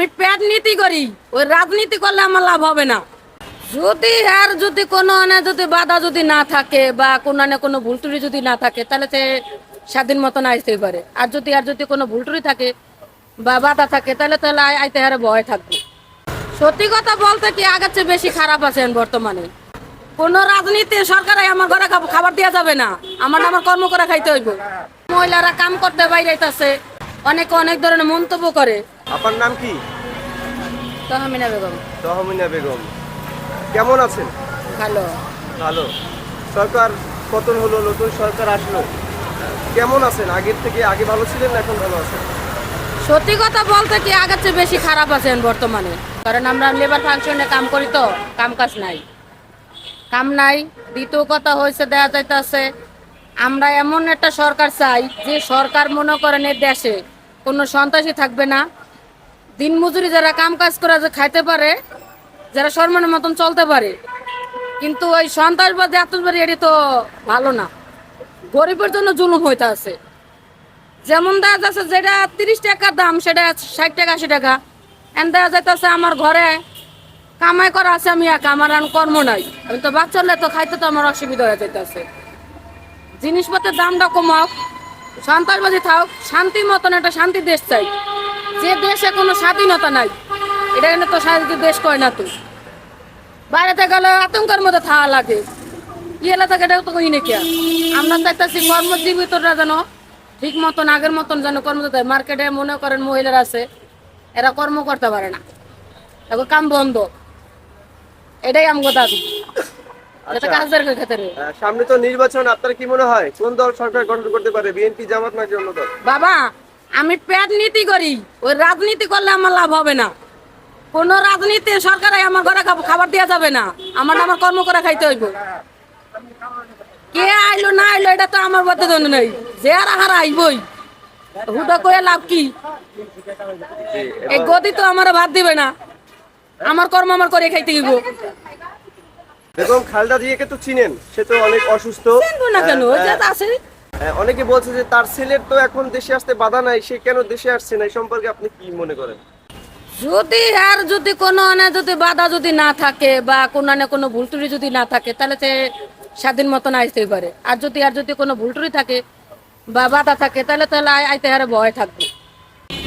আমি পেট নীতি করি, ওই রাজনীতি করলে আমার লাভ হবে না। যদি আর যদি কোনো মানে যদি বাধা যদি না থাকে বা কোনো না কোনো ভুল ত্রুটি যদি না থাকে, তাহলে সে স্বাধীন মতন আসতেই পারে। আর যদি আর যদি কোনো ভুল ত্রুটি থাকে বা বাধা থাকে, তাহলে তাহলে আই- আইতে হারে ভয় থাকবে। সত্যি কথা বলতে কি, আগের চেয়ে বেশি খারাপ আছেন বর্তমানে। কোন রাজনীতি, সরকারে আমার ঘরে খাবার দেওয়া যাবে না। আমার আমার কর্ম করে খাইতে হইব। মহিলারা কাম করতে বাইরেছে অনেকে অনেক ধরনের মন্তব্য করে। আপনার নাম কি? তো আমি না বেগম। তহমিনা বেগম। কেমন আছেন? ভালো। ভালো। সরকার পতন হলো নতুন সরকার আসলো। কেমন আছেন? আগের থেকে আগে ভালো ছিলেন এখন ভালো আছেন? সত্যি কথা বলতে কি আগের চেয়ে বেশি খারাপ আছেন বর্তমানে। কারণ আমরা লেবার ফাংশনে কাম করি তো কাম কাজ নাই। কাম নাই দ্বিতীয় কথা হয়েছে দেয়া যাইতেছে আমরা এমন একটা সরকার চাই যে সরকার মনে করেন দেশে কোনো সন্ত্রাসী থাকবে না। দিন মজুরি যারা কাম কাজ করে যে খাইতে পারে, যারা সম্মানের মতন চলতে পারে। কিন্তু ওই সন্ত্রাসবাদী আত্মবাদী এটি তো ভালো না। গরিবের জন্য জুলুম হইতে আছে। যেমন দেখা যাচ্ছে যেটা তিরিশ টাকার দাম, সেটা ষাট টাকা, আশি টাকা। এন দেখা যাইতেছে আমার ঘরে কামাই করা আছে আমি একা, আমার আর কর্ম নাই। আমি তো বাচ্চালে তো খাইতে তো আমার অসুবিধা হয়ে যাইতেছে। জিনিসপত্রের দামটা কমাক সন্ত্রাসবাদী থাক শান্তি মতন একটা শান্তি দেশ চাই। যে দেশে কোনো স্বাধীনতা নাই, এটা এনে তো স্বাধীন দেশ কয় না তো বাইরেতে গেলে আতঙ্কের মধ্যে থাকা লাগে। ইয়েলা থাকে এটা তো কই নাকি। আমরা চাইতেছি কর্মজীবিতরা যেন ঠিক মতন, আগের মতন যেন কর্ম মার্কেটে মনে করেন মহিলারা আছে, এরা কর্ম করতে পারে না। এখন কাম বন্ধ। এটাই আমগো দাবি। সামনে তো নির্বাচন আপনার কি মনে হয়? কোন দল সরকার গঠন করতে পারে বিএনপি জামাত নাকি অন্য দল? বাবা আমি পেট নীতি করি ওই রাজনীতি করলে আমার লাভ হবে না। কোন রাজনীতি সরকারে আমার ঘরে খাবার দেওয়া যাবে না। আমার আমার কর্ম করে খাইতে হইব। কে আইলো না আইলো এটা তো আমার বলতে জন্য নেই। যে আর হারা আইবই হুটা কয়ে লাভ কি? এই গদি তো আমার ভাত দিবে না। আমার কর্ম আমার করে খাইতে হইব। বেগম খালেদা জিয়াকে তো চিনেন সে তো অনেক অসুস্থ। চিনবো না কেন যে আছে। অনেকে বলছে যে তার ছেলের তো এখন দেশে আসতে বাধা নাই সে কেন দেশে আসছে না এই সম্পর্কে আপনি কি মনে করেন? যদি আর যদি কোনো না যদি বাধা যদি না থাকে বা কোনো না কোনো ভুল ত্রুটি যদি না থাকে তাহলে সে স্বাধীন মতন আসতেই পারে। আর যদি আর যদি কোনো ভুল ত্রুটি থাকে বা বাধা থাকে তাহলে তাহলে আই- আইতে হারে ভয় থাকবে।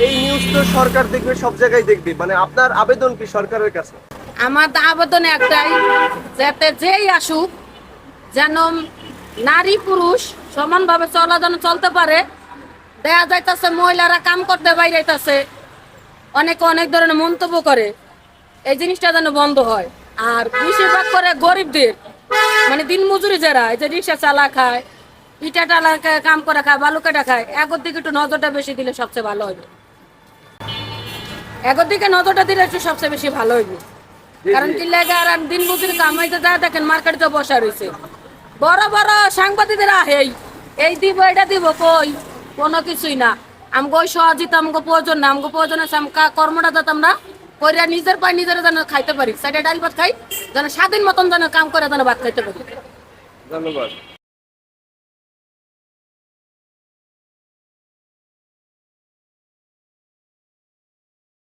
এই নিউজ তো সরকার দেখবে সব জায়গায় দেখবে মানে আপনার আবেদন কি সরকারের কাছে? আমার আবেদন একটাই যাতে যেই আসুক যেন নারী পুরুষ সমানভাবে চলা যেন চলতে পারে দেখা যাইতেছে মহিলারা কাম করতে বাইরেছে অনেকে অনেক ধরনের মন্তব্য করে। এই জিনিসটা যেন বন্ধ হয়। আর বেশিরভাগ করে গরিবদের মানে দিন মজুরি যারা এই যে রিক্সা চালা খায় ইটা টালা খায়, কাম করে খায় বালু কাটা খায় এগোর দিকে একটু নজরটা বেশি দিলে সবচেয়ে ভালো হবে এগোর দিকে নজরটা দিলে একটু সবচেয়ে বেশি ভালো হইবে। কারণ কি লাগে আর দিন মজুরি কামাইতে যা দেখেন মার্কেটে বসা রয়েছে। বড় বড় সাংবাদিকদের আহেই এই দিব এটা দিব কই? কোনো কিছুই না। আমগো সহজিত, আমগো প্রয়োজন না, আমগো প্রয়োজন আছে আমকা কর্মটা যাতে আমরা কইরা নিজের পায়ে নিজেরা যেন খাইতে পারি। সেটা ডাল ভাত খাই, যেন স্বাধীন মতন যেন কাম করে, যেন ভাত খাইতে পারি। ধন্যবাদ।